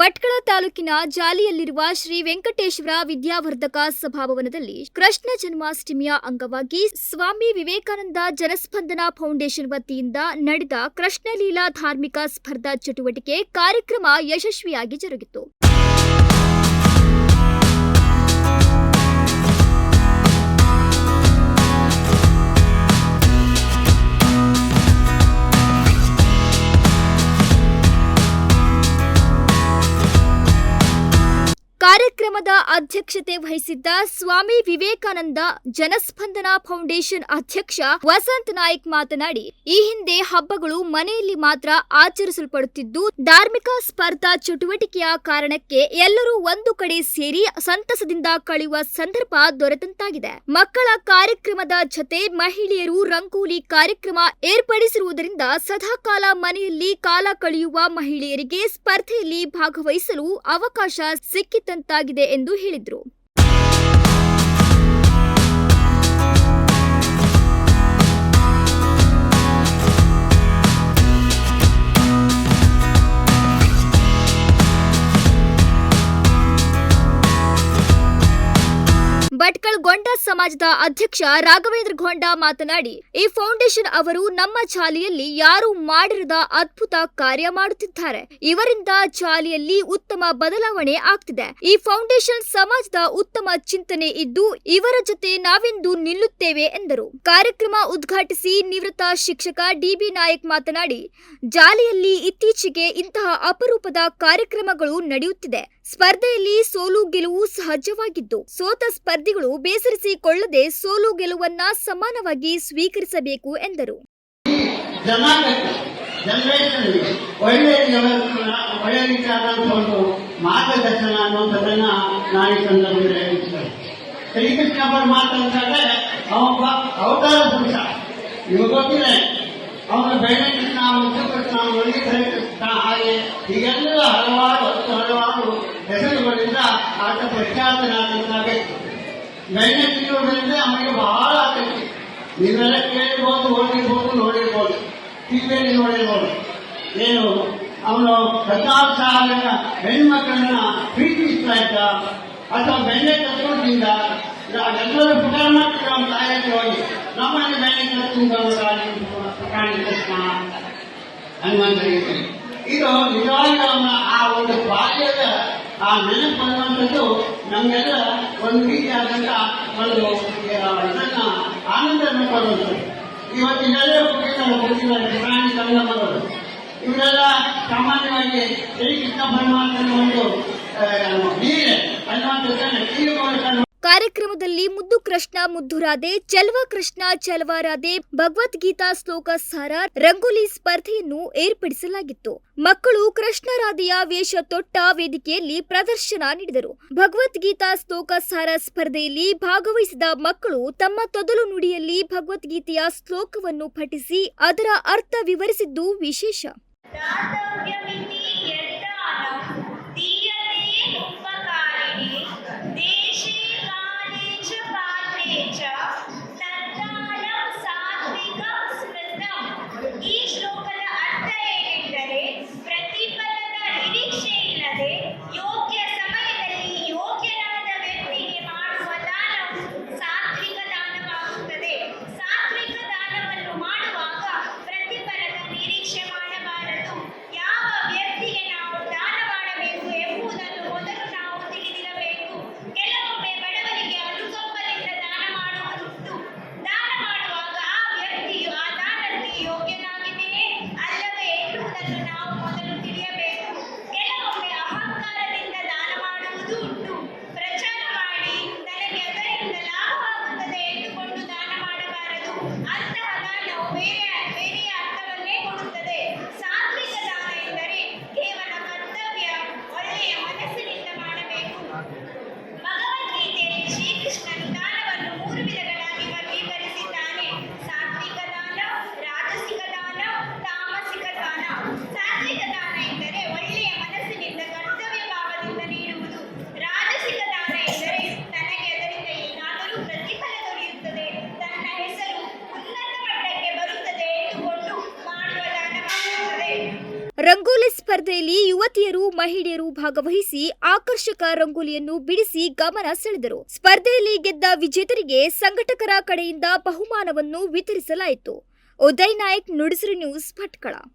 ಭಟ್ಕಳ ತಾಲೂಕಿನ ಜಾಲಿಯಲ್ಲಿರುವ ಶ್ರೀ ವೆಂಕಟೇಶ್ವರ ವಿದ್ಯಾವರ್ಧಕ ಸಭಾಭವನದಲ್ಲಿ ಕೃಷ್ಣ ಜನ್ಮಾಷ್ಟಮಿಯ ಅಂಗವಾಗಿ ಸ್ವಾಮಿ ವಿವೇಕಾನಂದ ಜನಸ್ಪಂದನ ಫೌಂಡೇಶನ್ ವತಿಯಿಂದ ನಡೆದ ಕೃಷ್ಣಲೀಲಾ ಧಾರ್ಮಿಕ ಸ್ಪರ್ಧಾ ಚಟುವಟಿಕೆ ಕಾರ್ಯಕ್ರಮ ಯಶಸ್ವಿಯಾಗಿ ಜರುಗಿತು. ಕಾರ್ಯಕ್ರಮದ ಅಧ್ಯಕ್ಷತೆ ವಹಿಸಿದ್ದ ಸ್ವಾಮಿ ವಿವೇಕಾನಂದ ಜನಸ್ಪಂದನ ಫೌಂಡೇಶನ್ ಅಧ್ಯಕ್ಷ ವಸಂತ್ ನಾಯ್ಕ್ ಮಾತನಾಡಿ, ಈ ಹಿಂದೆ ಹಬ್ಬಗಳು ಮನೆಯಲ್ಲಿ ಮಾತ್ರ ಆಚರಿಸಲ್ಪಡುತ್ತಿದ್ದು, ಧಾರ್ಮಿಕ ಸ್ಪರ್ಧಾ ಚಟುವಟಿಕೆಯ ಕಾರಣಕ್ಕೆ ಎಲ್ಲರೂ ಒಂದು ಕಡೆ ಸೇರಿ ಸಂತಸದಿಂದ ಕಳೆಯುವ ಸಂದರ್ಭ ದೊರೆತಂತಾಗಿದೆ. ಮಕ್ಕಳ ಕಾರ್ಯಕ್ರಮದ ಜೊತೆ ಮಹಿಳೆಯರು ರಂಗೋಲಿ ಕಾರ್ಯಕ್ರಮ ಏರ್ಪಡಿಸಿರುವುದರಿಂದ ಸದಾಕಾಲ ಮನೆಯಲ್ಲಿ ಕಾಲ ಕಳೆಯುವ ಮಹಿಳೆಯರಿಗೆ ಸ್ಪರ್ಧೆಯಲ್ಲಿ ಭಾಗವಹಿಸಲು ಅವಕಾಶ ಸಿಕ್ಕಿತಂತಾಗಿದೆ ಎಂದು ಹೇಳಿದರು. ಭಟ್ಕಳ್ ಗೊಂಡ ಸಮಾಜದ ಅಧ್ಯಕ್ಷ ರಾಘವೇಂದ್ರ ಗೊಂಡ ಮಾತನಾಡಿ, ಈ ಫೌಂಡೇಶನ್ ಅವರು ನಮ್ಮ ಜಾಲಿಯಲ್ಲಿ ಯಾರು ಮಾಡಿರದ ಅದ್ಭುತ ಕಾರ್ಯ ಮಾಡುತ್ತಿದ್ದಾರೆ. ಇವರಿಂದ ಜಾಲಿಯಲ್ಲಿ ಉತ್ತಮ ಬದಲಾವಣೆ ಆಗ್ತಿದೆ. ಈ ಫೌಂಡೇಶನ್ ಸಮಾಜದ ಉತ್ತಮ ಚಿಂತನೆ ಇದ್ದು, ಇವರ ಜೊತೆ ನಾವೆಂದು ನಿಲ್ಲುತ್ತೇವೆ ಎಂದರು. ಕಾರ್ಯಕ್ರಮ ಉದ್ಘಾಟಿಸಿ ನಿವೃತ್ತ ಶಿಕ್ಷಕ ಡಿಬಿ ನಾಯಕ್ ಮಾತನಾಡಿ, ಜಾಲಿಯಲ್ಲಿ ಇತ್ತೀಚೆಗೆ ಇಂತಹ ಅಪರೂಪದ ಕಾರ್ಯಕ್ರಮಗಳು ನಡೆಯುತ್ತಿದೆ. ಸ್ಪರ್ಧೆಯಲ್ಲಿ ಸೋಲು ಗೆಲುವು ಸಹಜವಾಗಿದ್ದು, ಸೋತ ಸ್ಪರ್ಧಿಗಳು ಬೇಸರಿಸಿಕೊಳ್ಳದೆ ಸೋಲು ಗೆಲುವನ್ನ ಸಮಾನವಾಗಿ ಸ್ವೀಕರಿಸಬೇಕು ಎಂದರು. ಮಾರ್ಗದರ್ಶನ ಅನ್ನುವಂಥದ್ದನ್ನ ನಾನು ಈ ಸಂದರ್ಭದಲ್ಲಿ ಶ್ರೀಕೃಷ್ಣ ಪರಮಾತ್ಮ ಅಂತಂದ್ರೆ ಅವೊಬ್ಬ ಅವತಾರ ಪುರುಷ. ನಿಮಗೆ ಗೊತ್ತಿದೆ, ಅವನ ಬೆಳ್ಳಿ ಕೃಷ್ಣ ಮುದ್ದು ಕೃಷ್ಣ ಮುರುಳಿ ಕೃಷ್ಣ ಹಾಗೆ ಹೀಗೆಲ್ಲ ಹಲವಾರು ಹತ್ತು ಹಲವಾರು ಪ್ರಖ್ಯಾತನಾಗಬೇಕು ಬೆಣ್ಣೆ ತಿನ್ನುವುದರಿಂದ ಅವನಿಗೆ ಬಹಳ ಆಸಕ್ತಿ. ನೀವೆಲ್ಲ ಕೇಳಿರ್ಬೋದು, ಓದಿರ್ಬೋದು, ನೋಡಿರ್ಬೋದು. ಟಿವಿಯಲ್ಲಿ ನೋಡಿರ್ಬೋದು. ಏನು? ಅವನು ಹದಿನಾರು ಹೆಣ್ಣು ಮಕ್ಕಳನ್ನ ಪ್ರೀತಿಸ್ತಾ ಇದ್ದ, ಅಥವಾ ಬೆಣ್ಣೆ ಕತ್ಕೊಂಡಿದ್ದ ಅದೆಲ್ಲರೂ ಪ್ರಕರಣ ನಮ್ಮ ತಾಯಿಯಲ್ಲಿ ಹೋಗಿ, ನಮ್ಮಲ್ಲಿ ಬೆಣ್ಣೆ ಕತ್ತು ಪ್ರಾಣಿ ಕೃಷ್ಣ ಹನುಮಂತರಿಗೆ ಇದು ನಿಜವಾಗಿ ಅವನ ಒಂದು ಬಾಲ್ಯದ ಆ ನೆನಪು ಅನ್ನುವಂಥದ್ದು ನಮಗೆಲ್ಲ ಒಂದು ರೀತಿಯಾದಂಥ ಒಂದು ಆ, ಇದನ್ನ ಆನಂದವನ್ನು ಕೊಡುವಂಥದ್ದು. ಇವತ್ತಿನೆಲ್ಲ ಪುಟ್ಟಿದ್ದಾರೆ ಪುಟ್ಟಿದ್ದಾರೆ ಪ್ರಾಣಿ ಸಂಗಮಗಳು. ಇವರೆಲ್ಲ ಸಾಮಾನ್ಯವಾಗಿ ಶ್ರೀಕೃಷ್ಣ ಪರಮಾತ್ಮನ ಒಂದು ನೀರೆ. ಅನ್ನುವಂಥದ್ದನ್ನು ತೀರ್ಮಾನ ಕಾರ್ಯಕ್ರಮದಲ್ಲಿ ಮುದ್ದು ಕೃಷ್ಣ ಮುದ್ದುರಾಧೆ ಚಲ್ವ ಕೃಷ್ಣ ಚಲ್ವಾರಾಧೆ ಭಗವದ್ಗೀತಾ ಶ್ಲೋಕ ಸಾರ, ರಂಗೋಲಿ ಸ್ಪರ್ಧೆಯನ್ನು ಏರ್ಪಡಿಸಲಾಗಿತ್ತು. ಮಕ್ಕಳು ಕೃಷ್ಣರಾಧೆಯ ವೇಷ ತೊಟ್ಟ ವೇದಿಕೆಯಲ್ಲಿ ಪ್ರದರ್ಶನ ನೀಡಿದರು. ಭಗವದ್ಗೀತಾ ಶ್ಲೋಕ ಸಾರ ಸ್ಪರ್ಧೆಯಲ್ಲಿ ಭಾಗವಹಿಸಿದ ಮಕ್ಕಳು ತಮ್ಮ ತೊದಲು ನುಡಿಯಲ್ಲಿ ಭಗವದ್ಗೀತೆಯ ಶ್ಲೋಕವನ್ನು ಪಠಿಸಿ ಅದರ ಅರ್ಥ ವಿವರಿಸಿದ್ದು ವಿಶೇಷ. ರಂಗೋಲಿ ಸ್ಪರ್ಧೆಯಲ್ಲಿ ಯುವತಿಯರು, ಮಹಿಳೆಯರು ಭಾಗವಹಿಸಿ ಆಕರ್ಷಕ ರಂಗೋಲಿಯನ್ನು ಬಿಡಿಸಿ ಗಮನ ಸೆಳೆದರು. ಸ್ಪರ್ಧೆಯಲ್ಲಿ ಗೆದ್ದ ವಿಜೇತರಿಗೆ ಸಂಘಟಕರ ಕಡೆಯಿಂದ ಬಹುಮಾನವನ್ನು ವಿತರಿಸಲಾಯಿತು. ಉದಯ್ ನಾಯಕ್, ನುಡಿಸಿರಿ ನ್ಯೂಸ್ ಭಟ್ಕಳ.